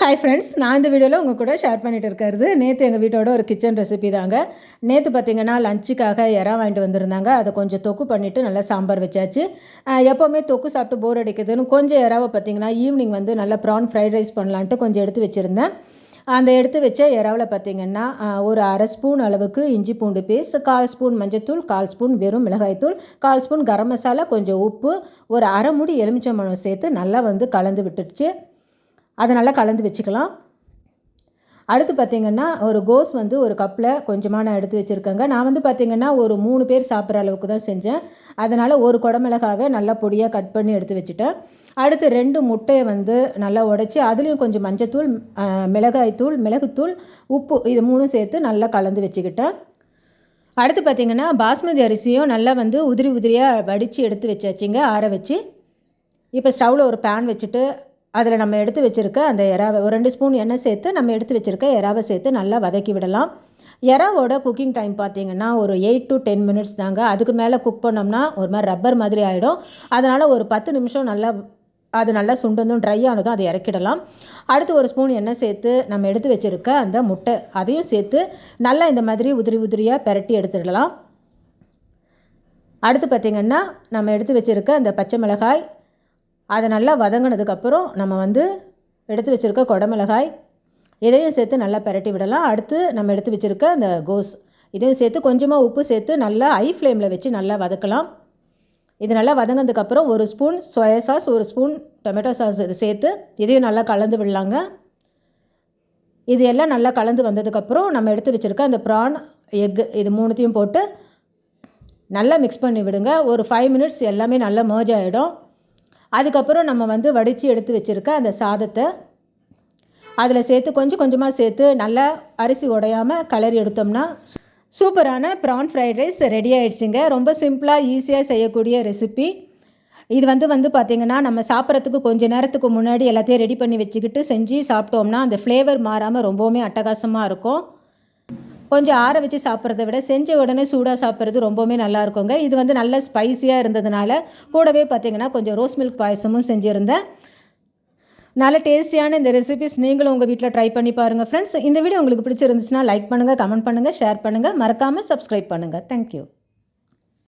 Hi friends நான் இந்த வீடியோவில் உங்கள் கூட ஷேர் பண்ணிட்டு இருக்கிறது நேற்று எங்கள் வீட்டோட ஒரு கிச்சன் ரெசிபி தாங்க. நேற்று பார்த்தீங்கன்னா லஞ்சுக்காக இறா வாங்கிட்டு வந்திருந்தாங்க. அதை கொஞ்சம் தொக்கு பண்ணிவிட்டு நல்லா சாம்பார் வச்சாச்சு. எப்போவுமே தொக்கு சாப்பிட்டு போர் அடிக்குதுன்னு கொஞ்சம் இறாவை பார்த்தீங்கன்னா ஈவினிங் வந்து நல்லா ப்ரான் ஃப்ரைட் ரைஸ் பண்ணலான்ட்டு கொஞ்சம் எடுத்து வச்சுருந்தேன். அந்த எடுத்து வச்ச இறாவில் பார்த்தீங்கன்னா ஒரு அரை ஸ்பூன் அளவுக்கு இஞ்சி பூண்டு பேஸ்ட் கால் ஸ்பூன் மஞ்சத்தூள் கால் ஸ்பூன் வெறும் மிளகாய்த்தூள் கால் ஸ்பூன் கரம் மசாலா கொஞ்சம் உப்பு ஒரு அரை மூடி எலுமிச்சம்பழம் சேர்த்து நல்லா வந்து கலந்து விட்டுடுச்சு. அதை நல்லா கலந்து வச்சுக்கலாம். அடுத்து பார்த்திங்கன்னா ஒரு கோஸ் வந்து ஒரு கப்பில் கொஞ்சமாக நான் எடுத்து வச்சுருக்கேங்க. நான் வந்து பார்த்திங்கன்னா ஒரு மூணு பேர் சாப்பிட்ற அளவுக்கு தான் செஞ்சேன். அதனால் ஒரு குடமிளகாவை நல்லா பொடியாக கட் பண்ணி எடுத்து வச்சுட்டேன். அடுத்து ரெண்டு முட்டையை வந்து நல்லா உடச்சி அதுலேயும் கொஞ்சம் மஞ்சத்தூள் மிளகாய்த்தூள் மிளகுத்தூள் உப்பு இது மூணும் சேர்த்து நல்லா கலந்து வச்சுக்கிட்டேன். அடுத்து பார்த்திங்கன்னா பாஸ்மதி அரிசியும் நல்லா வந்து உதிரி உதிரியாக வடித்து எடுத்து வச்சாச்சுங்க ஆற வச்சு. இப்போ ஸ்டவ்வில் ஒரு பேன் வச்சுட்டு அதில் நம்ம எடுத்து வச்சுருக்க அந்த எறாவை ஒரு ரெண்டு ஸ்பூன் எண்ணெய் சேர்த்து நம்ம எடுத்து வச்சுருக்க எறாவை சேர்த்து நல்லா வதக்கி விடலாம். எறாவோட குக்கிங் டைம் பார்த்தீங்கன்னா ஒரு எயிட் டு டென் மினிட்ஸ் தாங்க. அதுக்கு மேலே குக் பண்ணோம்னா ஒரு மாதிரி ரப்பர் மாதிரி ஆகிடும் அதனால் ஒரு பத்து நிமிஷம் நல்லா அது நல்லா சுண்டதும் ட்ரை ஆனதும் அதை இறக்கிடலாம். அடுத்து ஒரு ஸ்பூன் எண்ணெய் சேர்த்து நம்ம எடுத்து வச்சுருக்க அந்த முட்டை அதையும் சேர்த்து நல்லா இந்த மாதிரி உதிரி உதிரியாக பெரட்டி எடுத்துடலாம். அடுத்து பார்த்திங்கன்னா நம்ம எடுத்து வச்சுருக்க அந்த பச்சை மிளகாய் அதை நல்லா வதங்கினதுக்கப்புறம் நம்ம வந்து எடுத்து வச்சுருக்க குடமிளகாய் இதையும் சேர்த்து நல்லா பெரட்டி விடலாம். அடுத்து நம்ம எடுத்து வச்சுருக்க அந்த கோஸ் இதையும் சேர்த்து கொஞ்சமாக உப்பு சேர்த்து நல்லா ஐ ஃப்ளேமில் வச்சு நல்லா வதக்கலாம். இது நல்லா வதங்கினதுக்கப்புறம் ஒரு ஸ்பூன் சோயா சாஸ் ஒரு ஸ்பூன் டொமேட்டோ சாஸ் இது சேர்த்து இதையும் நல்லா கலந்து விடலாங்க. இது எல்லாம் நல்லா கலந்து வந்ததுக்கப்புறம் நம்ம எடுத்து வச்சுருக்க அந்த ப்ரான் எக்கு இது மூணுத்தையும் போட்டு நல்லா மிக்ஸ் பண்ணி விடுங்க. ஒரு ஃபைவ் மினிட்ஸ் எல்லாமே நல்லா merge ஆகிடும் அதுக்கப்புறம் நம்ம வந்து வடித்து எடுத்து வச்சுருக்க அந்த சாதத்தை அதில் சேர்த்து கொஞ்சம் கொஞ்சமாக சேர்த்து நல்லா அரிசி உடையாமல் கலரி எடுத்தோம்னா சூப்பரான ப்ரான் ஃப்ரைட் ரைஸ் ரெடி ஆகிடுச்சிங்க ரொம்ப சிம்பிளாக ஈஸியாக செய்யக்கூடிய ரெசிபி இது வந்து வந்து பார்த்திங்கன்னா நம்ம சாப்பிட்றதுக்கு கொஞ்சம் நேரத்துக்கு முன்னாடி எல்லாத்தையும் ரெடி பண்ணி வச்சுக்கிட்டு செஞ்சு சாப்பிட்டோம்னா அந்த ஃப்ளேவர் மாறாமல் ரொம்பவுமே அட்டகாசமாக இருக்கும். கொஞ்சம் ஆற வச்சு சாப்பிட்றத விட செஞ்ச உடனே சூடாக சாப்பிட்றது ரொம்பவுமே நல்லா இருக்குங்க இது வந்து நல்ல ஸ்பைசியாக இருந்ததுனால கூடவே பார்த்தீங்கன்னா கொஞ்சம் ரோஸ் மில்க் பாயசமும் செஞ்சுருந்தேன். நல்ல டேஸ்டியான இந்த ரெசிபிஸ் நீங்களும் உங்கள் வீட்டில் ட்ரை பண்ணி பாருங்கள் ஃப்ரெண்ட்ஸ் இந்த வீடியோ உங்களுக்கு பிடிச்சிருந்துச்சுன்னா லைக் பண்ணுங்கள் கமெண்ட் பண்ணுங்கள் ஷேர் பண்ணுங்கள் மறக்காமல் சப்ஸ்கிரைப் பண்ணுங்கள் தேங்க்யூ